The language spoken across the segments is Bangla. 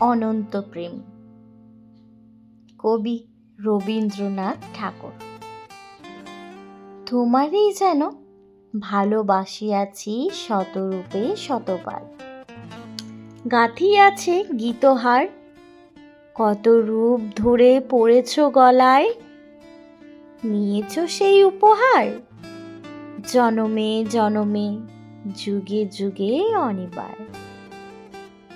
অনন্ত প্রেম। কবি রবীন্দ্রনাথ ঠাকুর। তোমারই যেন ভালোবাসিয়াছি শতরূপে শতবার। গাঁথিয়াছে গীতহার, কত রূপ ধরে পড়েছ গলায়, নিয়েছ সেই উপহার, জনমে জনমে, যুগে যুগে অনিবার।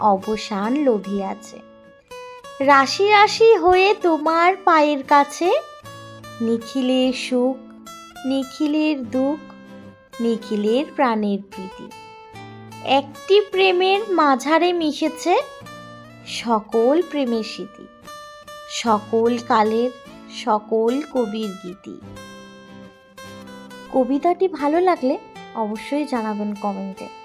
অবসান লোভিয়াছে রাশি রাশি হয়ে তোমার পায়ের কাছে, নিখিলের সুখ, নিখিলের দুঃখ, নিখিলের প্রাণের প্রীতি। একটি প্রেমের মাঝারে মিশেছে সকল প্রেমের স্মৃতি, সকল কালের, সকল কবির গীতি। কবিতাটি ভালো লাগলে অবশ্যই জানাবেন কমেন্টে।